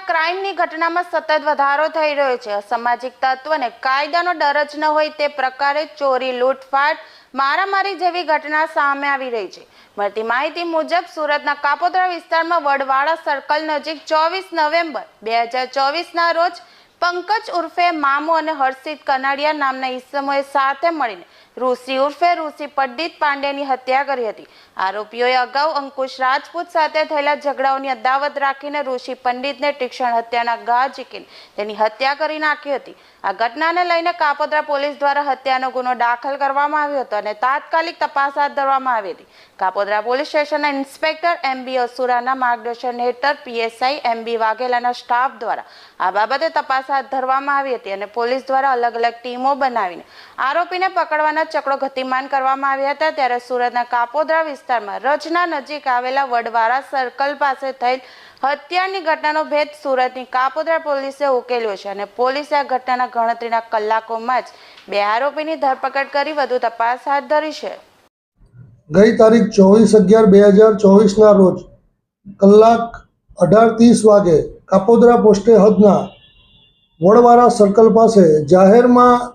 ઘટનામાં સતત વધારો થઈ રહ્યો છે. અસામાજિક તત્વને કાયદાનો ડર જ ન હોય તે પ્રકારે ચોરી, લૂંટફાટ, મારામારી જેવી ઘટના સામે આવી રહી છે. મળતી માહિતી મુજબ સુરતના કાપોદ્રા વિસ્તારમાં વડવાડા સર્કલ નજીક ચોવીસ નવેમ્બર બે હજાર ચોવીસના રોજ પંકજ ઉર્ફે મામુ અને હર્ષિત કનાડિયા નામના ઈસમોએ સાથે મળીને ઋષિ ઉર્ફે રૂસી પંડિત પાંડેની હત્યા કરી હતી. આરોપીઓએ અગાઉ અંકુશ રાજપૂત સાથે થયેલા ઝઘડાઓની અદાવત રાખીને ઋષિ પંડિતને તીક્ષણ હત્યાના ઘા ઝીકીને તેની હત્યા કરી નાખી હતી. આ ઘટનાને લઈને કાપોદ્રા પોલીસ દ્વારા હત્યાનો ગુનો દાખલ કરવામાં આવ્યો હતો અને તાત્કાલિક તપાસ હાથ ધરવામાં આવી હતી. કાપોદ્રા પોલીસ સ્ટેશનના ઇન્સ્પેક્ટર એમ બી અસુરાના માર્ગદર્શન હેઠળ પીએસઆઈ એમ બી વાઘેલાના સ્ટાફ દ્વારા આ બાબતે તપાસ હાથ ધરવામાં આવી હતી અને પોલીસ દ્વારા અલગ અલગ ટીમો બનાવીને આરોપીને પકડવાના ચક્રો ગતિમાન કરવામાં આવ્યા હતા ત્યારે સુરતના કાપોદ્રા વિસ્તારમાં રજના નજીક આવેલા વડવારા સર્કલ પાસે થયેલ હત્યાની ઘટનાનો ભેદ સુરતની કાપોદ્રા પોલીસે ઉકેલ્યો છે અને પોલીસે આ ઘટનાના ગણતરીના કલાકોમાં જ બે આરોપીની ધરપકડ કરી વધુ તપાસ હાથ ધરી છે. ગઈ તારીખ ચોવીસ અગિયાર બે હજાર ચોવીસના રોજ કલાક અઢાર ત્રીસ વાગે કાપોદ્રા પોસ્ટે હદના વડવારા સર્કલ પાસે જાહેરમાં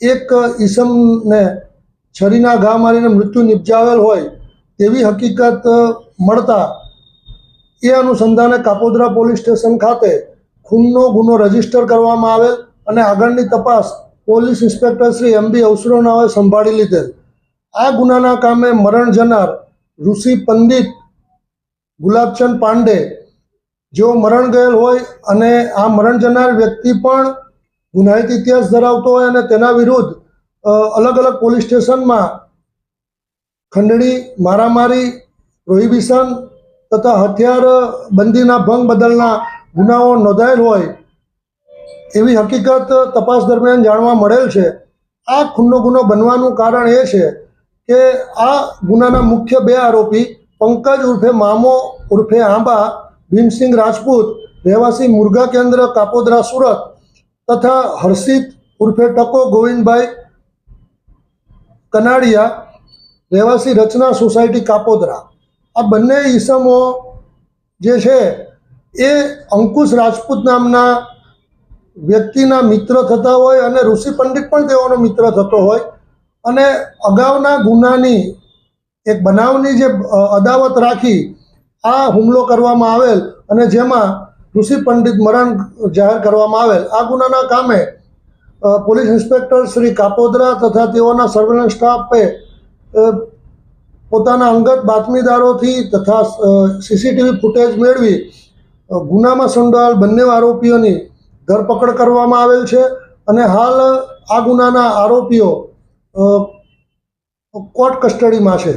એક ઈસમને છરીના ઘા મારીને મૃત્યુ નિપજાવેલ હોય તેવી હકીકત મળતા એ અનુસંધાને કાપોદરા પોલીસ સ્ટેશન ખાતે ખૂનનો ગુનો રજિસ્ટર કરવામાં આવેલ અને આગળની તપાસ police inspector Shri M B અવસરોનાઓએ સંભાળી લીધેલ. આ ગુનાના કામે મરણ જનાર ઋષિ પંડિત ગુલાબચંદ પાંડે, જેઓ મરણ ગયેલ હોય અને આ મરણ જનાર વ્યક્તિ પણ ગુનાહિત ઇતિહાસ ધરાવતો હોય અને તેના વિરુદ્ધ અલગ અલગ પોલીસ સ્ટેશનમાં ખંડણી, મારામારી, પ્રોહિબિશન તથા હથિયાર બંધીના ભંગ બદલના ગુનાઓ નોંધાયેલ હોય, એવી હકીકત તપાસ દરમિયાન જાણવા મળેલ છે. આ ખૂનનો ગુનો બનવાનું કારણ એ છે કે આ ગુનાના મુખ્ય બે આરોપી પંકજ ઉર્ફે મામો ઉર્ફે આંબા, ભીમસિંહ રાજપૂત, રહેવાસી મુર્ગા કેન્દ્ર, કાપોદરા, સુરત તથા હર્ષિત ઉર્ફે ટકો ગોવિંદભાઈ કનાડિયા રહેવાસી રચના સોસાયટી કાપોદરા. આ બંને ઈસમો જે છે એ અંકુશ રાજપૂત નામના વ્યક્તિના મિત્ર થતા હોય અને ઋષિ પંડિત પણ તેઓનો મિત્ર થતો હોય અને અગાઉના ગુનાની એક બનાવની જે અદાવત રાખી આ હુમલો કરવામાં આવેલ અને જેમાં ઋષિ પંડિત મરણ જાહેર કરવામાં આવેલ. આ ગુનાના કામે પોલીસ ઇન્સ્પેક્ટર શ્રી કાપોદરા તથા તેઓના સર્વેલન્સ સ્ટાફે પોતાના અંગત બાતમીદારોથી તથા સીસીટીવી ફૂટેજ મેળવી ગુનામાં સંડોવાયેલ બંને આરોપીઓની ધરપકડ કરવામાં આવેલ છે અને હાલ આ ગુનાના આરોપીઓ કોર્ટ કસ્ટડીમાં છે.